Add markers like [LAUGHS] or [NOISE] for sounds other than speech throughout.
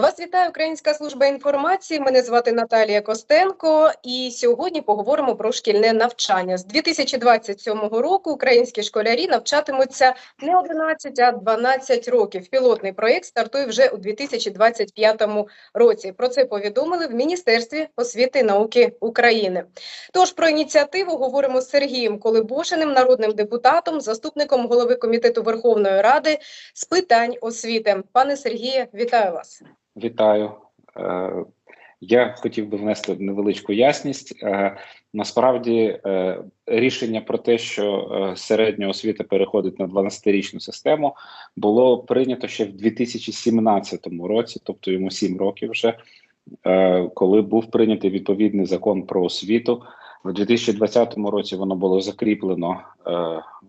Вас вітає Українська служба інформації. Мене звати Наталія Костенко, і сьогодні поговоримо про шкільне навчання. З 2027 року українські школярі навчатимуться не 11, а 12 років. Пілотний проєкт стартує вже у 2025 році. Про це повідомили в Міністерстві освіти і науки України. Тож про ініціативу говоримо з Сергієм Колебошиним, народним депутатом, заступником голови комітету Верховної Ради з питань освіти. Пане Сергіє, вітаю вас. Вітаю. Е, Я хотів би внести невеличку ясність. Е, Насправді, е, рішення про те, що середня освіта переходить на 12-річну систему, було прийнято ще в 2017 році, тобто йому 7 років вже, коли був прийнятий відповідний закон про освіту. В 2020 році воно було закріплено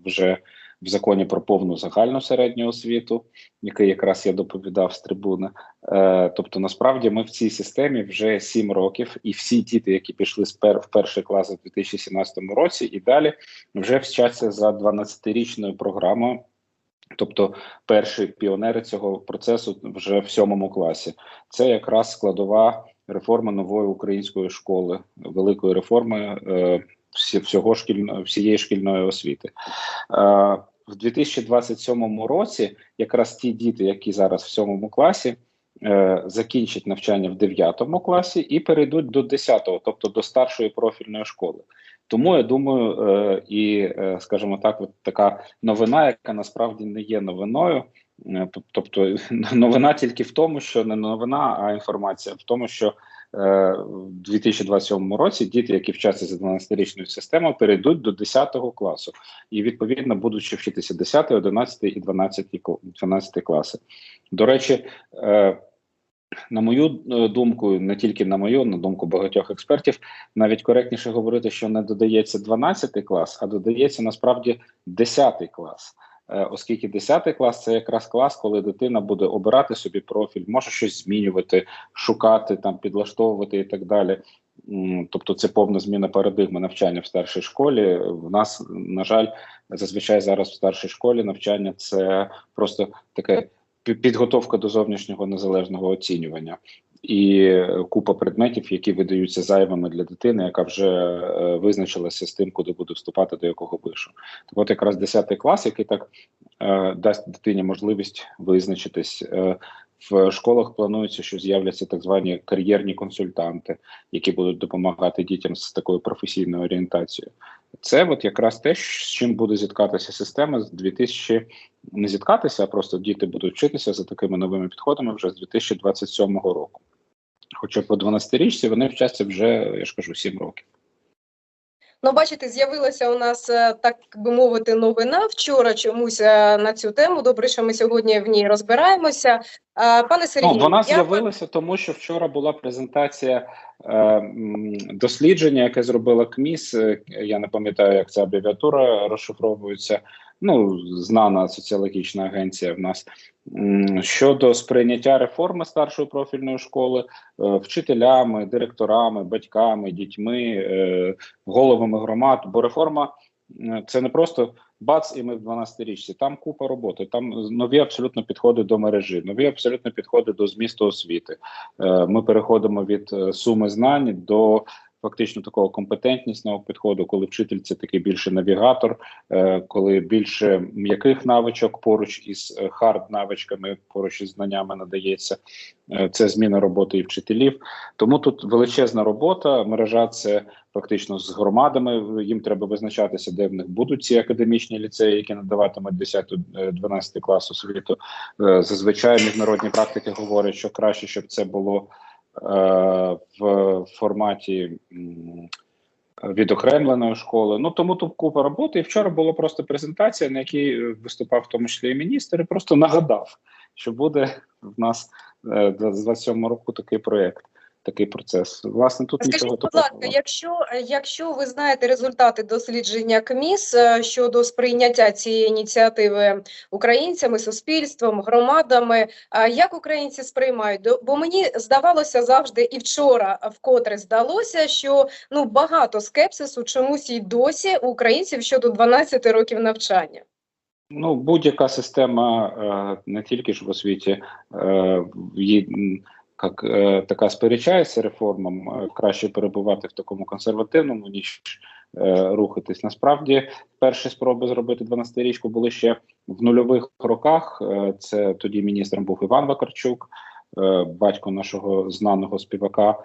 вже в законі про повну загальну середню освіту, який якраз я доповідав з трибуни. Е, тобто, насправді, ми в цій системі вже 7 років, і всі діти, які пішли з пер в перший клас у 2017 році, і далі вже вчаться за 12-річною програмою. Тобто, перші піонери цього процесу вже в сьомому класі. Це якраз складова реформа нової української школи, великої реформи е, всього шкільно, всієї шкільної освіти. Е, в 2027 році якраз ті діти, які зараз в сьомому класі, е, закінчать навчання в 9 класі і перейдуть до 10, тобто до старшої профільної школи. Тому я думаю, е, і е, скажімо так, от така новина, яка насправді не є новиною. Е, Тобто [LAUGHS] новина тільки в тому, що не новина, а інформація в тому, що в 2027 році діти, які вчаться за 12-річною системою, перейдуть до 10 класу і відповідно будуть ще вчитися 10, 11 і 12, 12 класи. До речі, е, на мою е, думку, не тільки на мою, на думку багатьох експертів, навіть коректніше говорити, що не додається 12 клас, а додається насправді 10 клас. Е, Оскільки 10 клас це якраз клас, коли дитина буде обирати собі профіль, може щось змінювати, шукати там, підлаштовувати і так далі. Тобто, це повна зміна парадигми навчання в старшій школі. В нас, на жаль, зазвичай зараз в старшій школі навчання це просто таке підготовка до зовнішнього незалежного оцінювання. І купа предметів, які видаються зайвими для дитини, яка вже е, визначилася з тим, куди буде вступати, до якого вишу. Так от якраз 10 клас, який так е, дасть дитині можливість визначитись. Е, в школах планується, що з'являться так звані кар'єрні консультанти, які будуть допомагати дітям з такою професійною орієнтацією. Це от якраз те, з чим буде зіткатися система з 2000, не зіткатися, а просто діти будуть вчитися за такими новими підходами вже з 2027 року. Хоча по 12-річці вони вчаться вже, я ж кажу, 7 років. Ну, бачите, з'явилася у нас, е, так би мовити, новина вчора чомусь е, на цю тему. Добре, що ми сьогодні в ній розбираємося. Е, Пане Сергію, Ну, вона я- з'явилася, тому що вчора була презентація е, дослідження, яке зробила КМІС. Я не пам'ятаю, як ця абревіатура розшифровується. Ну, знана соціологічна агенція в нас щодо сприйняття реформи старшої профільної школи е, вчителями, директорами, батьками, дітьми, е, головами громад. Бо реформа це не просто бац, і ми в 12 річці. Там купа роботи, там нові абсолютно підходи до мережі, нові абсолютно підходи до змісту освіти. Е, Ми переходимо від суми знань до фактично такого компетентнісного підходу, коли вчитель це такий більше навігатор, е, коли більше м'яких навичок поруч із е, хард навичками, поруч із знаннями надається. Е, Це зміна роботи і вчителів. Тому тут величезна робота. Мережа це фактично з громадами. Їм треба визначатися, де в них будуть ці академічні ліцеї, які надаватимуть 10-12 клас освіту. Зазвичай міжнародні практики говорять, що краще, щоб це було в форматі. Відокремленої школи, ну тому тут купа роботи. І вчора була просто презентація, на якій е, виступав в тому числі і міністр, і просто нагадав, що буде в нас е, з 27 року такий проєкт, такий процес. Власне, тут нічого будь ласка, якщо, якщо ви знаєте результати дослідження КМІС е, щодо сприйняття цієї ініціативи українцями, суспільством, громадами, як українці сприймають? Бо мені здавалося завжди і вчора вкотре здалося, що ну багато скепсису чомусь і досі у українців щодо 12 років навчання. Ну, будь-яка система, е, не тільки ж в освіті, е, її, м, як е, така сперечається реформам, е, краще перебувати в такому консервативному, ніж е, рухатись. Насправді, перші спроби зробити 12-річку були ще в нульових роках. Е, це тоді міністром був Іван Вакарчук, е, батько нашого знаного співака.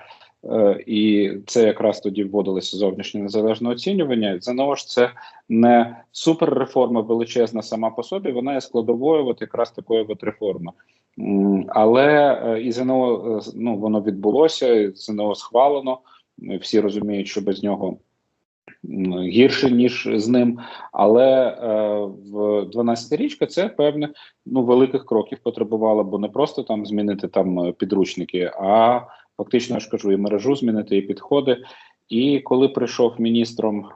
Е, І це якраз тоді вводилося зовнішнє незалежне оцінювання. ЗНО ж це не суперреформа величезна сама по собі, вона є складовою, от якраз такої от реформи. Але е, і ЗНО е, ну воно відбулося, ЗНО схвалено. Всі розуміють, що без нього гірше ніж з ним. Але е, в 12-річка це певне ну великих кроків потребувало, бо не просто там змінити там підручники, а фактично я ж кажу, і мережу змінити, і підходи. І коли прийшов міністром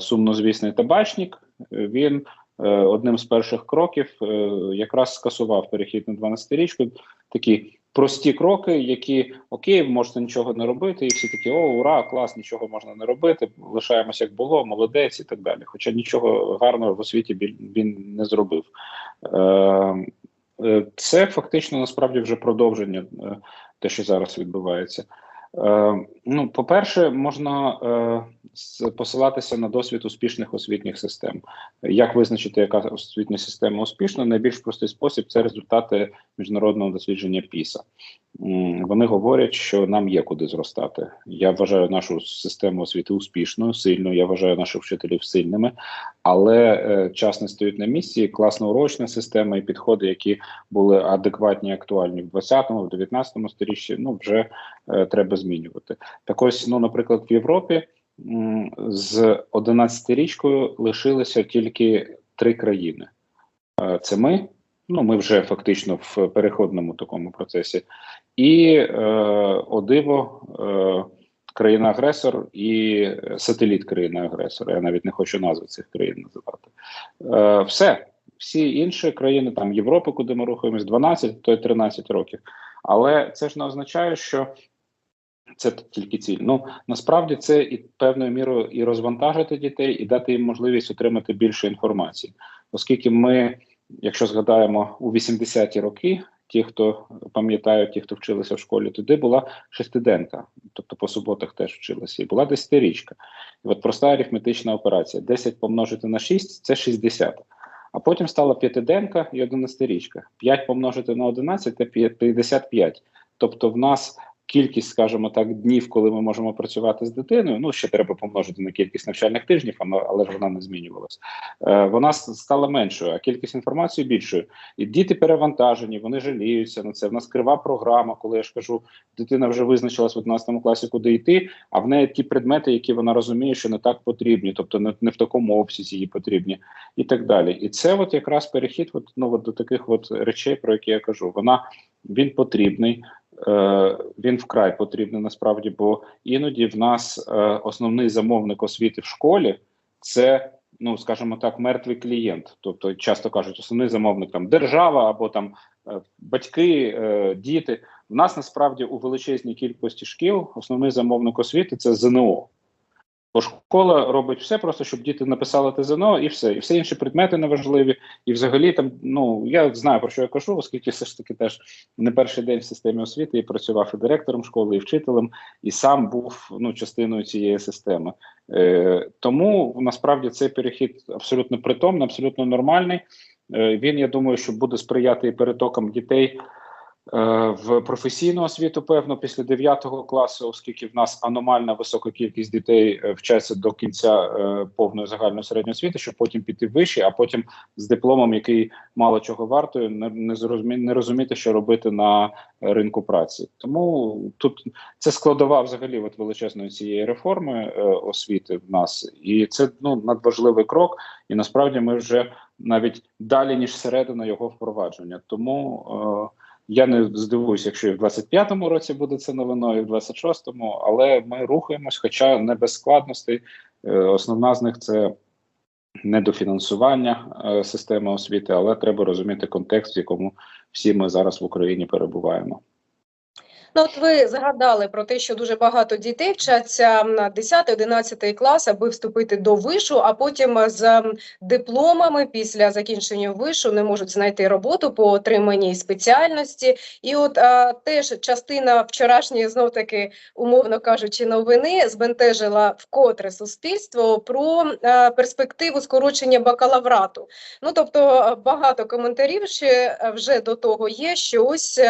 сумнозвісний табачник, він одним з перших кроків е, якраз скасував перехід на 12-річку. Такі прості кроки, які окей, можете нічого не робити, і всі такі о, ура, клас, нічого можна не робити. Лишаємось як було, молодець і так далі. Хоча нічого гарного в освіті він, не зробив. Е, е, це фактично насправді вже продовження е, те, що зараз відбувається. Е, ну, по-перше, можна е, посилатися на досвід успішних освітніх систем. Як визначити, яка освітня система успішна? Найбільш простий спосіб це результати міжнародного дослідження. М, Вони говорять, що нам є куди зростати. Я вважаю нашу систему освіти успішною, сильною. Я вважаю наших вчителів сильними, але е, час не стоїть на місці. Класна урочна система і підходи, які були адекватні актуальні в 20-му, в 19-му сторіччі, ну вже е, треба змінювати. Так ось, ну, наприклад, в Європі з 11-річкою лишилися тільки три країни. Е, Це ми. Ну, ми вже фактично в переходному такому процесі, і е, о диво, е, країна-агресор і сателіт країни-агресора. Я навіть не хочу назви цих країн називати. Е, все, всі інші країни, там Європи, куди ми рухаємось, 12, то й 13 років. Але це ж не означає, що це тільки ціль. Ну насправді це і певною мірою і розвантажити дітей, і дати їм можливість отримати більше інформації, оскільки ми, якщо згадаємо у 80-ті роки, ті, хто пам'ятають, ті, хто вчилися в школі, туди була шестиденка, тобто по суботах теж вчилися, і була десятирічка. І от проста арифметична операція: 10 помножити на 6 – це 60. А потім стала п'ятиденка і одинадцятирічка. 5 помножити на 11 – це 55. Тобто в нас кількість, скажімо так, днів, коли ми можемо працювати з дитиною. Ну ще треба помножити на кількість навчальних тижнів, але- ж вона не змінювалася. Е, вона стала меншою, а кількість інформації більшою. І діти перевантажені, вони жаліються на це. В нас крива програма, коли я ж кажу, дитина вже визначилась в 11 класі, куди йти, а в неї ті предмети, які вона розуміє, що не так потрібні, тобто не, не в такому обсязі їй потрібні, і так далі. І це от якраз перехід от, ну, от до таких от речей, про які я кажу. Вона він потрібний. Е, він вкрай потрібний насправді, бо іноді в нас е, основний замовник освіти в школі це, ну скажімо так, мертвий клієнт. Тобто, часто кажуть, основний замовник там держава або там е, батьки, діти. В нас насправді у величезній кількості шкіл основний замовник освіти це ЗНО. Бо школа робить все просто, щоб діти написали те ЗНО, і все. І все інші предмети неважливі. І взагалі там, ну я знаю про що я кажу, оскільки все ж таки теж не перший день в системі освіти і працював і директором школи, і вчителем, і сам був ну частиною цієї системи. Е, тому насправді цей перехід абсолютно притомний, абсолютно нормальний. Е, він, я думаю, що буде сприяти і перетокам дітей. Е, В професійну освіту, певно, після 9 класу, оскільки в нас аномальна висока кількість дітей е, вчаться до кінця е, повної загальної середньої освіти, щоб потім піти вище, а потім з дипломом, який мало чого вартує, не, не, розуміти, що робити на ринку праці. Тому тут це складова взагалі от величезної цієї реформи освіти в нас, і це ну надважливий крок. І насправді ми вже навіть далі ніж середина його впровадження. Тому е, я не здивуюся, якщо і в 25-му році буде це новиною, і в 26-му, але ми рухаємось, хоча не без складностей. Е, основна з них це недофінансування е, системи освіти, але треба розуміти контекст, в якому всі ми зараз в Україні перебуваємо. Ну, от ви згадали про те, що дуже багато дітей вчаться на 10-11 клас, аби вступити до вишу, а потім з дипломами після закінчення вишу не можуть знайти роботу по отриманій спеціальності. І от а, теж частина вчорашньої, знов таки, умовно кажучи, новини збентежила вкотре суспільство про а, перспективу скорочення бакалаврату. Ну тобто багато коментарів ще вже до того є, що ось.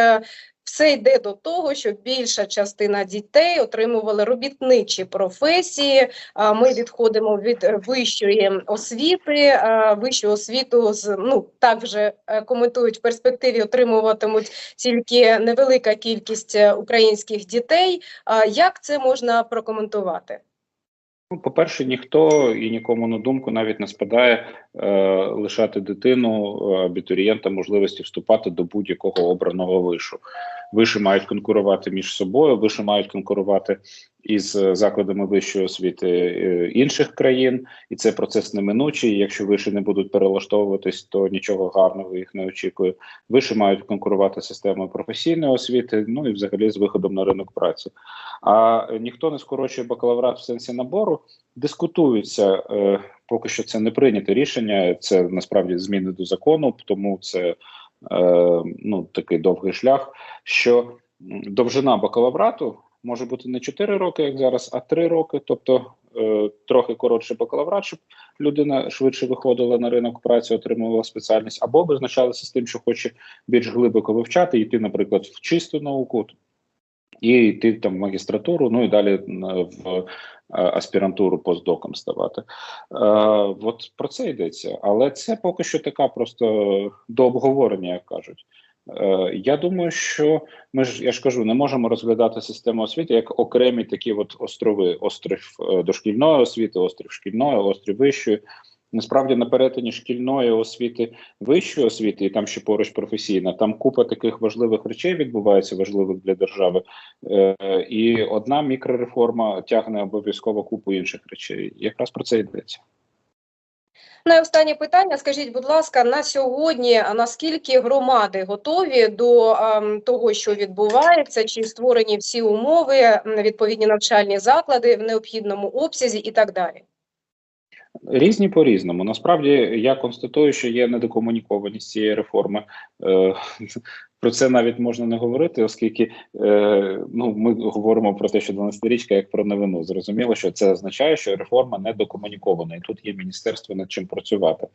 Все йде до того, що більша частина дітей отримували робітничі професії. Ми відходимо від вищої освіти. Вищу освіту з ну так вже е, коментують в перспективі, отримуватимуть тільки невелика кількість е, українських дітей. Як це можна прокоментувати? Ну, по-перше, ніхто і нікому на думку навіть не спадає е, лишати дитину абітурієнта можливості вступати до будь-якого обраного вишу. Виші мають конкурувати між собою, виші мають конкурувати із е, закладами вищої освіти е, інших країн, і це процес неминучий. Якщо виші не будуть перелаштовуватись, то нічого гарного їх не очікує. Виші мають конкурувати системою професійної освіти, ну і взагалі з виходом на ринок праці. А е, ніхто не скорочує бакалаврат в сенсі набору. Дискутуються поки що це не прийняте рішення. Це насправді зміни до закону, тому це ну такий довгий шлях. Що довжина бакалаврату може бути не 4 роки, як зараз, а 3 роки, тобто е, трохи коротше бакалаврат, щоб людина швидше виходила на ринок праці, отримувала спеціальність, або визначалася з тим, що хоче більш глибоко вивчати, йти, наприклад, в чисту науку, і йти там в магістратуру, ну і далі е, в е, аспірантуру постдоком ставати. Е, От про це йдеться, але це поки що така просто до обговорення, як кажуть. Е, Я думаю, що ми ж я ж кажу, не можемо розглядати систему освіти як окремі такі от острови: острів е, дошкільної освіти, острів шкільної, острів вищої. Насправді на перетині шкільної освіти, вищої освіти, і там ще поруч професійна, там купа таких важливих речей відбувається, важливих для держави. Е, і одна мікрореформа тягне обов'язково купу інших речей. Якраз про це йдеться. Ну і останнє питання. Скажіть, будь ласка, на сьогодні а наскільки громади готові до ем, того, що відбувається, чи створені всі умови, відповідні навчальні заклади в необхідному обсязі і так далі? Різні по різному. Насправді я констатую, що є недокомунікованість цієї реформи. Е, [LAUGHS] Про це навіть можна не говорити, оскільки е, ну ми говоримо про те, що 12-річка як про новину. Зрозуміло, що це означає, що реформа не докомунікована, і тут є міністерство над чим працювати.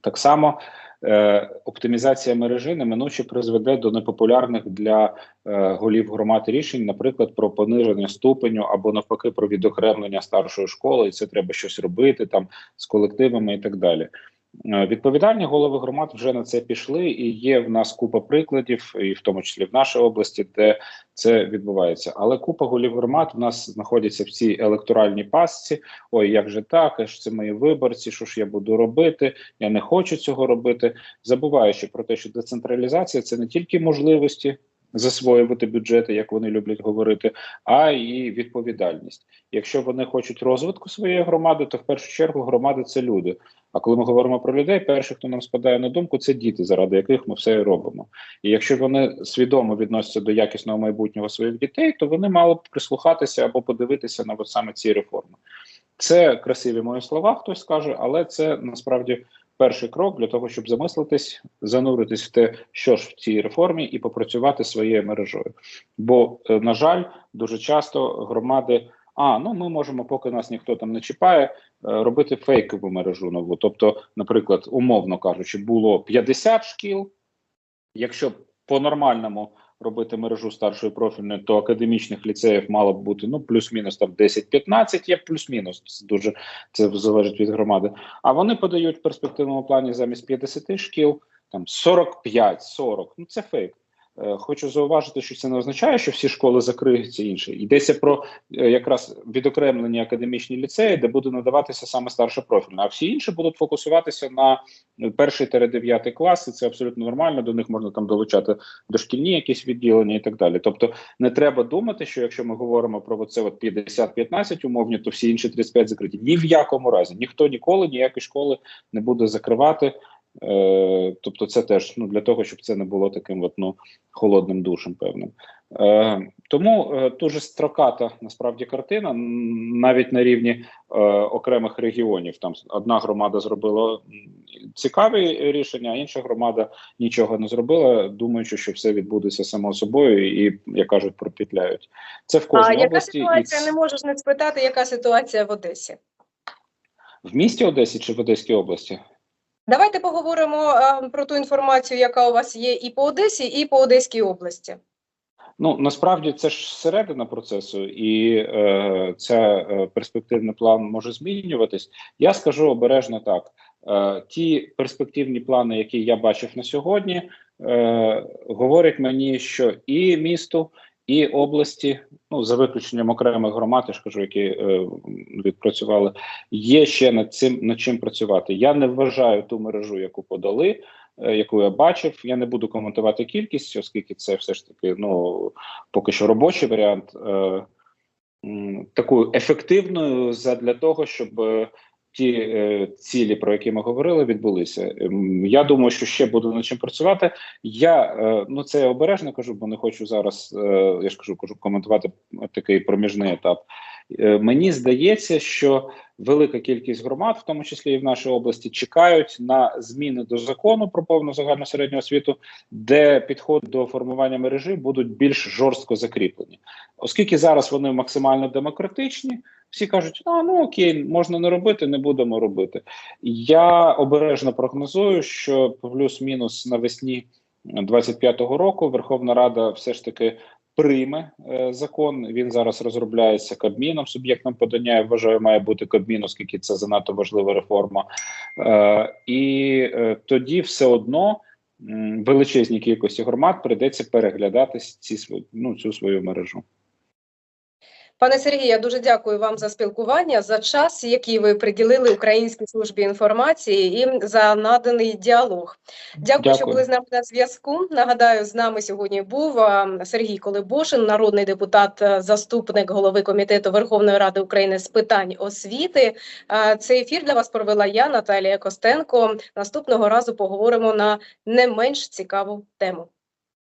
Так само е, оптимізація мережі неминуче призведе до непопулярних для е, голів громад рішень, наприклад, про пониження ступеню або навпаки про відокремлення старшої школи, і це треба щось робити там з колективами і так далі. Е, Відповідальні голови громад вже на це пішли, і є в нас купа прикладів, і в тому числі в нашій області, де це відбувається. Але купа голів громад в нас знаходяться в цій електоральній пастці. Ой, як же так? Аж це мої виборці. Що ж я буду робити? Я не хочу цього робити. Забуваючи про те, що децентралізація це не тільки можливості. Засвоювати бюджети, як вони люблять говорити, а і відповідальність. Якщо вони хочуть розвитку своєї громади, то в першу чергу громади це люди. А коли ми говоримо про людей, перше, хто нам спадає на думку, це діти, заради яких ми все і робимо. І якщо вони свідомо відносяться до якісного майбутнього своїх дітей, то вони мали б прислухатися або подивитися на саме ці реформи. Це красиві мої слова, хтось скаже, але це насправді перший крок для того, щоб замислитись, зануритись в те, що ж в цій реформі, і попрацювати своєю мережою. Бо, е, на жаль, дуже часто громади. А, ну ми можемо, поки нас ніхто там не чіпає, е, робити фейкову мережу нову. Тобто, наприклад, умовно кажучи, було 50 шкіл. Якщо по-нормальному робити мережу старшої профільної, то академічних ліцеїв мало б бути ну плюс-мінус там 10-15, є плюс-мінус. Дуже це залежить від громади. А вони подають в перспективному плані замість 50 шкіл там 45-40. Ну це фейк. Е, Хочу зауважити, що це не означає, що всі школи закриються інші. Йдеться про е, якраз відокремлені академічні ліцеї, де буде надаватися саме старша профільна, а всі інші будуть фокусуватися на перший та дев'ятий клас, і це абсолютно нормально. До них можна там долучати дошкільні якісь відділення і так далі. Тобто не треба думати, що якщо ми говоримо про це от 50-15 умовні, то всі інші 35 закриті. Ні в якому разі ніхто ніколи ніякі школи не буде закривати. Е, тобто, це теж ну для того, щоб це не було таким от, ну, холодним душем, певним. Е, Тому е, дуже строката насправді картина, навіть на рівні е, окремих регіонів. Там одна громада зробила цікаві рішення, а інша громада нічого не зробила, думаючи, що все відбудеться само собою, і як кажуть, пропітляють. Це в А кожній яка області ситуація? і Не можеш не спитати, яка ситуація в Одесі? в місті Одесі чи в Одеській області. Давайте поговоримо а, про ту інформацію, яка у вас є і по Одесі, і по Одеській області. Ну насправді це ж середина процесу, і е, ця е, перспективний план може змінюватись. Я скажу обережно так: е, ті перспективні плани, які я бачив на сьогодні, е, говорять мені, що і місту, і області, ну за виключенням окремих громад, я ж кажу, які е, відпрацювали, є ще над цим над чим працювати. Я не вважаю ту мережу, яку подали. е, Яку я бачив, я не буду коментувати кількість, оскільки це все ж таки ну поки що робочий варіант, е, такою ефективною задля того, щоб е, ті е, цілі, про які ми говорили, відбулися. Ем, Я думаю, що ще буду над чим працювати. Я е, ну це я обережно кажу, бо не хочу зараз. е, Я ж кажу, кажу коментувати такий проміжний етап. Е, Мені здається, що велика кількість громад, в тому числі і в нашій області, чекають на зміни до закону про повну загальну середню освіту, де підходи до формування мережі будуть більш жорстко закріплені, оскільки зараз вони максимально демократичні. Всі кажуть, а ну окей, можна не робити, не будемо робити. Я обережно прогнозую, що плюс-мінус навесні 25-го року Верховна Рада все ж таки прийме е, закон. Він зараз розробляється Кабміном. Суб'єктом подання я вважаю, має бути Кабмін, оскільки це занадто важлива реформа. Е, і е, тоді все одно величезній кількості громад прийдеться переглядати ці ну, цю свою мережу. Пане Сергію, я дуже дякую вам за спілкування, за час, який ви приділили Українській службі інформації, і за наданий діалог. Дякую, що були з нами на зв'язку. Нагадаю, з нами сьогодні був Сергій Колебошин, народний депутат, заступник голови комітету Верховної Ради України з питань освіти. Цей ефір для вас провела я, Наталія Костенко. Наступного разу поговоримо на не менш цікаву тему.